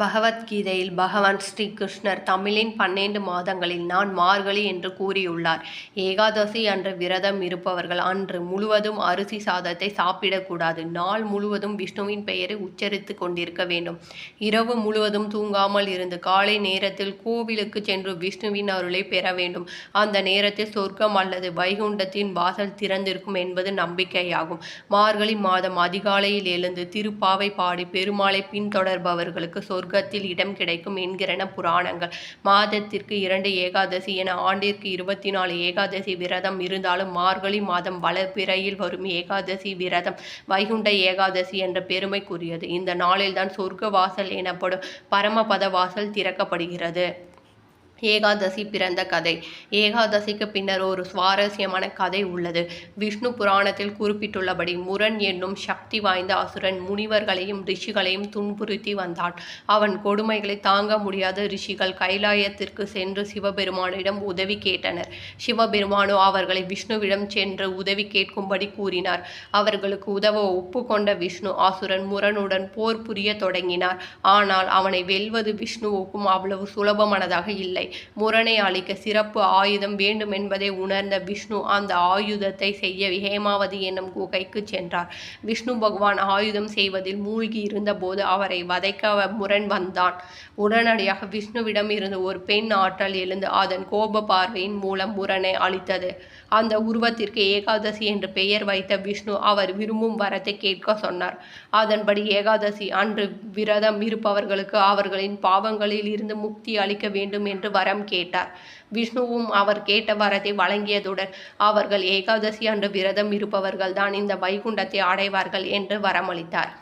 பகவத்கீதையில் பகவான் ஸ்ரீ கிருஷ்ணர் தமிழின் பன்னெண்டு மாதங்களில் நான் மார்கழி என்று கூறியுள்ளார். ஏகாதசி அன்று விரதம் இருப்பவர்கள் அன்று முழுவதும் அரிசி சாதத்தை சாப்பிடக்கூடாது. நாள் முழுவதும் விஷ்ணுவின் பெயரை உச்சரித்து கொண்டிருக்க வேண்டும். இரவு முழுவதும் தூங்காமல் இருந்து காலை நேரத்தில் கோவிலுக்கு சென்று விஷ்ணுவின் அருளை பெற வேண்டும். அந்த நேரத்தில் சொர்க்கம் அல்லது வைகுண்டத்தின் வாசல் திறந்திருக்கும் என்பது நம்பிக்கையாகும். மார்கழி மாதம் அதிகாலையில் எழுந்து திருப்பாவை பாடி பெருமாளை பின்தொடர்பவர்களுக்கு சொர்க்கத்தில் இடம் கிடைக்கும் என்கிறன புராணங்கள். மாதத்திற்கு இரண்டு ஏகாதசி என ஆண்டிற்கு இருபத்தி நாலு ஏகாதசி விரதம் இருந்தாலும் மார்கழி மாதம் வளர்பிறையில் வரும் ஏகாதசி விரதம் வைகுண்ட ஏகாதசி என்ற பெருமைக்குரியது. இந்த நாளில்தான் சொர்க்க வாசல் எனப்படும் பரமபத வாசல் திறக்கப்படுகிறது. ஏகாதசி பிறந்த கதை. ஏகாதசிக்கு பின்னர் ஒரு சுவாரஸ்யமான கதை உள்ளது. விஷ்ணு புராணத்தில் குறிப்பிட்டுள்ளபடி முரண் என்னும் சக்தி வாய்ந்த அசுரன் முனிவர்களையும் ரிஷிகளையும் துன்புறுத்தி வந்தான் அவன் கொடுமைகளை தாங்க முடியாத ரிஷிகள் கைலாயத்திற்கு சென்று சிவபெருமானிடம் உதவி கேட்டனர். சிவபெருமானோ அவர்களை விஷ்ணுவிடம் சென்று உதவி கேட்கும்படி கூறினார். அவர்களுக்கு உதவ ஒப்புக்கொண்ட விஷ்ணு அசுரன் முரனுடன் போர் புரிய தொடங்கினார். ஆனால் அவனை வெல்வது விஷ்ணுவுக்கும் அவ்வளவு சுலபமானதாக இல்லை. முரணை அளிக்க சிறப்பு ஆயுதம் வேண்டும் என்பதை உணர்ந்த விஷ்ணு அந்த ஆயுதத்தை செய்ய ஹேமாவதி என்னும் குகைக்கு சென்றார். விஷ்ணு பகவான் ஆயுதம் செய்வதில் மூழ்கி இருந்தபோது அவரை வதைக்க முரண் வந்தான். உடனடியாக விஷ்ணுவிடம் இருந்து ஒரு பெண் ஆற்றல் எழுந்து அதன் கோப பார்வையின் மூலம் முரணை அளித்தது. அந்த உருவத்திற்கு ஏகாதசி என்று பெயர் வைத்த விஷ்ணு அவர் விரும்பும் வரத்தை கேட்க சொன்னார். அதன்படி ஏகாதசி அன்று விரதம் இருப்பவர்களுக்கு அவர்களின் பாவங்களில் இருந்து முக்தி அளிக்க வேண்டும் என்று வரம் கேட்டார். விஷ்ணுவும் அவர் கேட்ட வரத்தை வழங்கியதுடன் அவர்கள் ஏகாதசி அன்று விரதம் இருப்பவர்கள் தான் இந்த வைகுண்டத்தை அடைவார்கள் என்று வரமளித்தார்.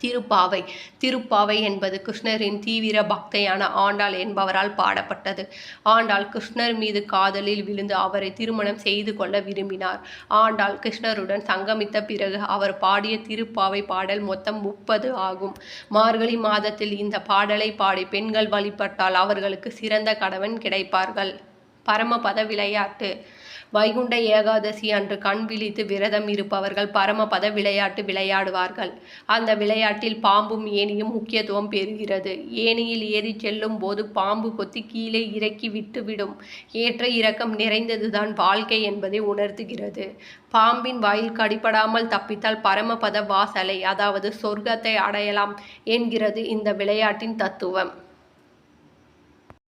திருப்பாவை. திருப்பாவை என்பது கிருஷ்ணரின் தீவிர பக்தையான ஆண்டாள் என்பவரால் பாடப்பட்டது. ஆண்டாள் கிருஷ்ணர் மீது காதலில் விழுந்து அவரை திருமணம் செய்து கொள்ள விரும்பினார். ஆண்டாள் கிருஷ்ணருடன் சங்கமித்த பிறகு அவர் பாடிய திருப்பாவை பாடல் மொத்தம் முப்பது ஆகும். மார்கழி மாதத்தில் இந்த பாடலை பாடி பெண்கள் வழிபட்டால் அவர்களுக்கு சிறந்த கணவன் கிடைப்பார்கள். பரமபத விளையாட்டு வைகுண்ட ஏகாதசி அன்று கண் விழித்து விரதம் இருப்பவர்கள் பரமபத விளையாட்டு விளையாடுவார்கள். அந்த விளையாட்டில் பாம்பும் ஏனியும் முக்கியத்துவம் பெறுகிறது. ஏனியில் ஏறி செல்லும் போது பாம்பு கொத்தி கீழே இறக்கி விட்டுவிடும். ஏற்ற இறக்கம் நிறைந்ததுதான் வாழ்க்கை என்பதை உணர்த்துகிறது. பாம்பின் வாயில் கடிபடாமல் தப்பித்தால் பரமபத வாசலை அதாவது சொர்க்கத்தை அடையலாம் என்கிறது இந்த விளையாட்டின் தத்துவம்.